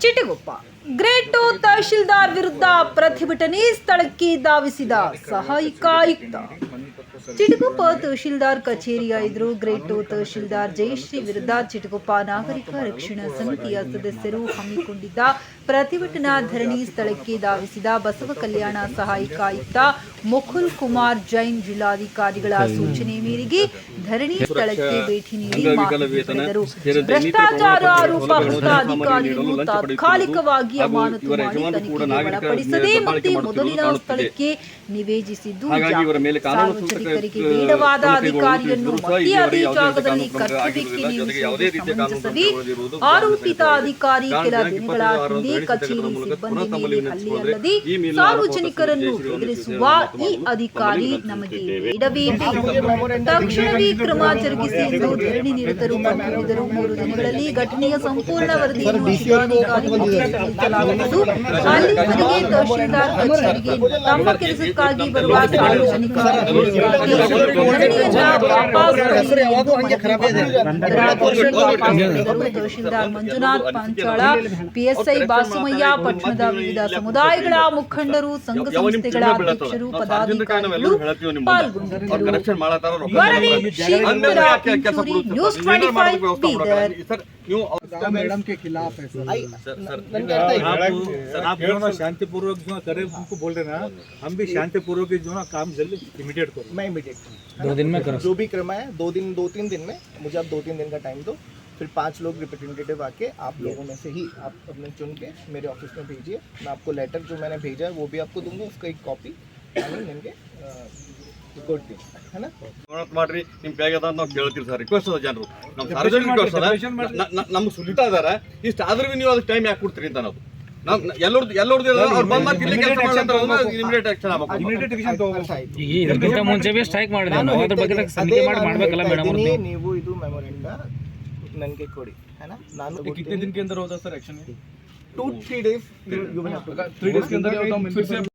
Chitguppa. Great tahsildar ವಿರುದ್ಧ ಪ್ರತಿಭಟನೆ ಸ್ಥಳಕ್ಕೆ ಧಾವಿಸಿದ ಸಹಾಯಕ ಆಯುಕ್ತ. ಚಿಟಗುಪ್ಪ ತಹಶೀಲ್ದಾರ್ ಕಚೇರಿಯ ಎದುರು ಗ್ರೇಟ್ ಟು ತಹಶೀಲ್ದಾರ್ ಜಯಶ್ರೀ ವಿರುದ್ಧ ಚಿಟಗುಪ್ಪ ನಾಗರಿಕ ರಕ್ಷಣಾ ಸಮಿತಿಯ ಸದಸ್ಯರು ಹಮ್ಮಿಕೊಂಡಿದ್ದ ಪ್ರತಿಭಟನಾ ಧರಣಿ ಸ್ಥಳಕ್ಕೆ ಧಾವಿಸಿದ ಬಸವ ಕಲ್ಯಾಣ ಸಹಾಯಕ ಆಯುಕ್ತ ಮುಕುಲ್ ಕುಮಾರ್ ಜೈನ್ ಜಿಲ್ಲಾಧಿಕಾರಿಗಳ ಸೂಚನೆ ಮೇರೆಗೆ ಧರಣಿ ಸ್ಥಳಕ್ಕೆ ಭೇಟಿ ನೀಡಿ ಮಾಹಿತಿ ಪಡೆದರು. ಭ್ರಷ್ಟಾಚಾರ ಆರೋಪ ಹೊತ್ತ ಅಧಿಕಾರಿಗಳು ತಾತ್ಕಾಲಿಕವಾಗಿ ಅಮಾನತು ಮಾಡಿ ತನಿಖೆಗೆ ಒಳಪಡಿಸದೆ ಮತ್ತೆ ಮೊದಲಿನ ಸ್ಥಳಕ್ಕೆ ನಿವೇದಿಸಿದ್ದು ಹಾಗಾಗಿ ಸೂಚಕ, ಬೇಡವಾದ ಅಧಿಕಾರಿಯನ್ನು ಮತ್ತೆ ಅದೇ ಜಾಗದಲ್ಲಿ ಕರ್ತವ್ಯಕ್ಕೆ ನೇಮಿಸುವುದು ಸಮಂಜಸವೇ ಆರೋಪಿತ ಅಧಿಕಾರಿ ಕೆಲ ದಿನಗಳ ಹಿಂದೆ ಕಚೇರಿ ಸಿಬ್ಬಂದಿ ಮೇಲೆ ಹಲ್ಲೆ ಅಲ್ಲದೆ ಸಾರ್ವಜನಿಕರನ್ನು ಬೆದರಿಸುವ ಈ ಅಧಿಕಾರಿ ನಮಗೆ. ಬೇಡವೇ ಬೇಡ ತಕ್ಷಣವೇ ಕ್ರಮ ಜರುಗಿಸಿ ಎಂದು ಧರಣಿ ನಿರತರು ಕಂಡುಹಿಡಿದರು ಮೂರು ದಿನಗಳಲ್ಲಿ ಘಟನೆಯ ಸಂಪೂರ್ಣ ವರದಿಯನ್ನು ಜಿಲ್ಲಾಧಿಕಾರಿಗೆ ಸಲ್ಲಿಸಲಾಗುವುದು ಅಲ್ಲಿವರೆಗೆ ತಹಶೀಲ್ದಾರ್ ಕಚೇರಿಗೆ ತಮ್ಮ ಕೆಲಸಕ್ಕಾಗಿ ಬರುವ ಸಾರ್ವಜನಿಕರ. ತಹಶೀಲ್ದಾರ್ ಮಂಜುನಾಥ್ ಪಾಂಚಾಳ ಪಿಎಸ್ಐ ಬಾಸುಮಯ್ಯ ಪಟ್ಟಣದ ವಿವಿಧ ಸಮುದಾಯಗಳ ಮುಖಂಡರು ಸಂಘ ಸಂಸ್ಥೆಗಳ ಅಧ್ಯಕ್ಷರು ಪದಾಧಿಕಾರಿಗಳು ಪಾಲ್ಗೊಂಡಿದ್ದರು. गाव मैडम के खिलाफ है शांतिपूर्वक जो करे उनको बोल रहे ना हम भी शांतिपूर्वक जो ना काम जल्दी इमीडिएट करो। मैं इमीडिएट दो दिन में करो। जो भी क्रम है दो दिन दो तीन दिन में मुझे आप दो तीन दिन का टाइम दो। फिर पाँच लोग रिप्रेजेंटेटिव आके आप लोगों में से ही आप अपने चुन के मेरे ऑफ़िस में भेजिए। मैं आपको लेटर जो मैंने भेजा है वो भी आपको दूँगा उसका एक कॉपी लेंगे ಕೊಡ್ತೀವಿ. ಮಾಡ್ರಿ ನಿಮ್ ಬೇಗದ ನಾವು ಕೇಳ್ತೀವಿ ಸರ್ ರಿಕ್ವೆಸ್ಟ್ ಅದ ಜನರು. ಸಾರ್ವಜನಿಕ ನಮ್ಗೆ ಸುಲಿತಾ ಇದಾರೆ. ಆದ್ರೂ ನೀವು ಅದಕ್ಕೆ ಟೈಮ್ ಯಾಕೆ ಕೊಡ್ತೀರಿ ಅಂತ ನಾವು ಮುಂಚೆ ಮೇಡಮ್ ನೀವು ನನಗೆ ಕೊಡಿ 3 ಡೇಸ್ 3 ಡೇಸ್